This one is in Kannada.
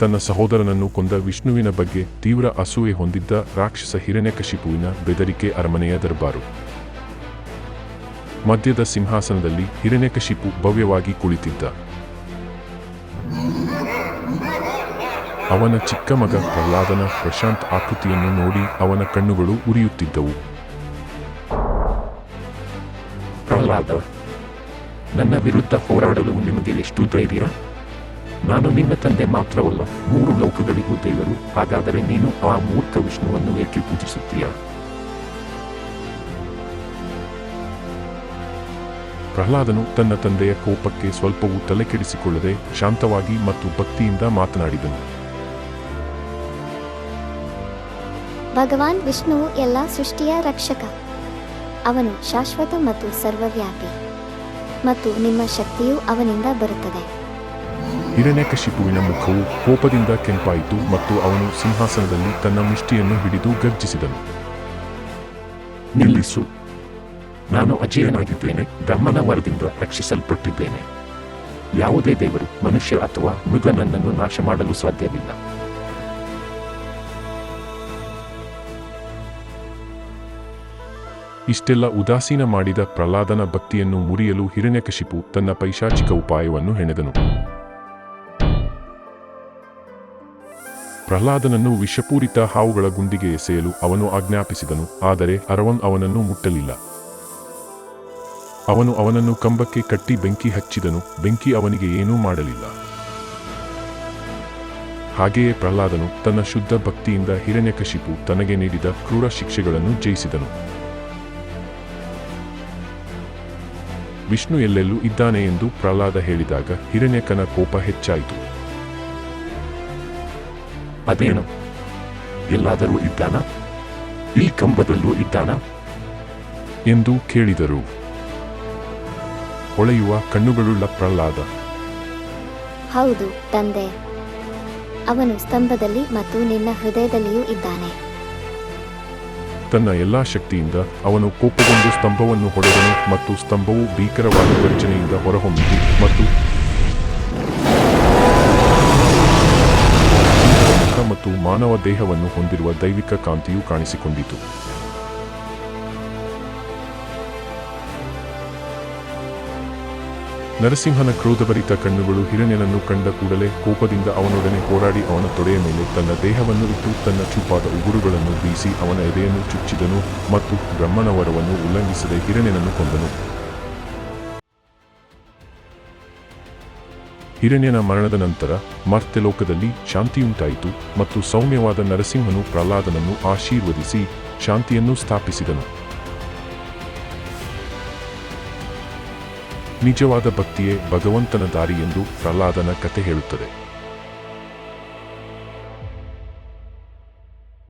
ತನ್ನ ಸಹೋದರನನ್ನು ಕೊಂದ ವಿಷ್ಣುವಿನ ಬಗ್ಗೆ ತೀವ್ರ ಅಸೂಯೆ ಹೊಂದಿದ್ದ ರಾಕ್ಷಸ ಹಿರಣ್ಯಕಶಿಪುವಿನ ಬೆದರಿಕೆ ಅರಮನೆಯ ದರ್ಬಾರು. ಮಧ್ಯದ ಸಿಂಹಾಸನದಲ್ಲಿ ಹಿರಣ್ಯಕಶಿಪು ಭವ್ಯವಾಗಿ ಕುಳಿತಿದ್ದ. ಅವನ ಚಿಕ್ಕ ಮಗ ಪ್ರಹ್ಲಾದನ ಪ್ರಶಾಂತ್ ಆಕೃತಿಯನ್ನು ನೋಡಿ ಅವನ ಕಣ್ಣುಗಳು ಉರಿಯುತ್ತಿದ್ದವು. ಪ್ರಹ್ಲಾದ, ನನ್ನ ವಿರುದ್ಧ ಹೋರಾಡಲು ನಿಮಗೆ ಎಷ್ಟು ಧೈರ್ಯ? ನಾನು ನಿನ್ನ ತಂದೆ ಮಾತ್ರವಲ್ಲ ಮೂರು ಲೋಕಗಳಿಗೂ ದೇವರು. ಹಾಗಾದರೆ ನೀನು ಆ ಮೂರ್ಖ ವಿಷ್ಣುವನ್ನು ಏಕೆ ಪೂಜಿಸುತ್ತೀಯ? ಪ್ರಹ್ಲಾದನು ತನ್ನ ತಂದೆಯ ಕೋಪಕ್ಕೆ ಸ್ವಲ್ಪವೂ ತಲೆಕೆಡಿಸಿಕೊಳ್ಳದೆ ಶಾಂತವಾಗಿ ಮತ್ತು ಭಕ್ತಿಯಿಂದ ಮಾತನಾಡಿದನು. ಭಗವಾನ್ ವಿಷ್ಣುವು ಎಲ್ಲ ಸೃಷ್ಟಿಯ ರಕ್ಷಕ. ಅವನು ಶಾಶ್ವತ ಮತ್ತು ಸರ್ವವ್ಯಾಪಿ. ಮತ್ತು ನಿಮ್ಮ ಶಕ್ತಿಯು ಅವನಿಂದ ಬರುತ್ತದೆ. ಹಿರಣ್ಯಕಶಿಪುವಿನ ಮುಖವು ಕೋಪದಿಂದ ಕೆಂಪಾಯಿತು ಮತ್ತು ಅವನು ಸಿಂಹಾಸನದಲ್ಲಿ ತನ್ನ ಮುಷ್ಟಿಯನ್ನು ಹಿಡಿದು ಗರ್ಜಿಸಿದನು. ನಿಲ್ಲಿಸು. ನಾನು ಅಜೇಯನಾಗಿದ್ದೇನೆ, ಬ್ರಹ್ಮನ ವರದಿಂದ ರಕ್ಷಿಸಲ್ಪಟ್ಟಿದ್ದೇನೆ. ಯಾವುದೇ ದೇವರು, ಮನುಷ್ಯ ಅಥವಾ ಮೃಗ ನನ್ನನ್ನು ನಾಶ ಮಾಡಲು ಸಾಧ್ಯವಿಲ್ಲ. ಇಷ್ಟೆಲ್ಲ ಉದಾಸೀನ ಮಾಡಿದ ಪ್ರಹ್ಲಾದನ ಭಕ್ತಿಯನ್ನು ಮುರಿಯಲು ಹಿರಣ್ಯಕಶಿಪು ತನ್ನ ಪೈಶಾಚಿಕ ಉಪಾಯವನ್ನು ಹೆಣೆದನು. ಪ್ರಹ್ಲಾದನನ್ನು ವಿಷಪೂರಿತ ಹಾವುಗಳ ಗುಂಡಿಗೆ ಎಸೆಯಲು ಅವನು ಆಜ್ಞಾಪಿಸಿದನು, ಆದರೆ ಅರವನ್ ಅವನನ್ನು ಮುಟ್ಟಲಿಲ್ಲ. ಅವನು ಅವನನ್ನು ಕಂಬಕ್ಕೆ ಕಟ್ಟಿ ಬೆಂಕಿ ಹಚ್ಚಿದನು, ಬೆಂಕಿ ಅವನಿಗೆ ಏನೂ ಮಾಡಲಿಲ್ಲ. ಹಾಗೆಯೇ ಪ್ರಹ್ಲಾದನು ತನ್ನ ಶುದ್ಧ ಭಕ್ತಿಯಿಂದ ಹಿರಣ್ಯಕಶಿಪು ತನಗೆ ನೀಡಿದ ಕ್ರೂರ ಶಿಕ್ಷೆಗಳನ್ನು ಜಯಿಸಿದನು. ವಿಷ್ಣು ಎಲ್ಲೆಲ್ಲೂ ಇದ್ದಾನೆ ಎಂದು ಪ್ರಹ್ಲಾದ ಹೇಳಿದಾಗ ಹಿರಣ್ಯಕನ ಕೋಪ ಹೆಚ್ಚಾಯಿತು. ಅದೇನು? ಎಲ್ಲಾದರೂ ಇದ್ದಾನ? ಈ ಕಂಬದಲ್ಲೂ ಇದ್ದಾನ? ಎಂದು ಕೇಳಿದರು. ಹೊಳೆಯುವ ಕಣ್ಣುಗಳುಳ್ಳ ಪ್ರಹ್ಲಾದ. ಹೌದು ತಂದೆ. ಅವನು ಸ್ತಂಭದಲ್ಲಿ ಮತ್ತು ನಿನ್ನ ಹೃದಯದಲ್ಲಿಯೂ ಇದ್ದಾನೆ. ತನ್ನ ಎಲ್ಲಾ ಶಕ್ತಿಯಿಂದ ಅವನು ಕೋಪಗೊಂಡು ಸ್ತಂಭವನ್ನು ಹೊಡೆದನು ಮತ್ತು ಸ್ತಂಭವು ಭೀಕರವಾದ ಗರ್ಜನೆಯಿಂದ ಹೊರಹೊಮ್ಮಿತು ಮತ್ತು ಮಾನವ ದೇಹವನ್ನು ಹೊಂದಿರುವ ದೈವಿಕ ಕಾಂತಿಯು ಕಾಣಿಸಿಕೊಂಡಿತು. ನರಸಿಂಹನ ಕ್ರೋಧಭರಿತ ಕಣ್ಣುಗಳು ಹಿರಣ್ಯನನ್ನು ಕಂಡ ಕೂಡಲೇ ಕೋಪದಿಂದ ಅವನೊಡನೆ ಹೋರಾಡಿ ಅವನ ತೊಡೆಯ ಮೇಲೆ ತನ್ನ ದೇಹವನ್ನು ಇಟ್ಟು ತನ್ನ ಚುಪ್ಪಾದ ಉಗುರುಗಳನ್ನು ಬೀಸಿ ಅವನ ಎದೆಯನ್ನು ಚುಚ್ಚಿದನು ಮತ್ತು ಬ್ರಹ್ಮನ ವರವನ್ನು ಉಲ್ಲಂಘಿಸದೆ ಹಿರಣ್ಯನನ್ನು ಕೊಂದನು. ಹಿರಣ್ಯನ ಮರಣದ ನಂತರ ಮರ್ತ್ಯಲೋಕದಲ್ಲಿ ಶಾಂತಿಯುಂಟಾಯಿತು ಮತ್ತು ಸೌಮ್ಯವಾದ ನರಸಿಂಹನು ಪ್ರಹ್ಲಾದನನ್ನು ಆಶೀರ್ವದಿಸಿ ಶಾಂತಿಯನ್ನು ಸ್ಥಾಪಿಸಿದನು. ನಿಜವಾದ ಭಕ್ತಿಯೇ ಭಗವಂತನ ದಾರಿ ಎಂದು ಪ್ರಹ್ಲಾದನ ಕತೆ ಹೇಳುತ್ತದೆ.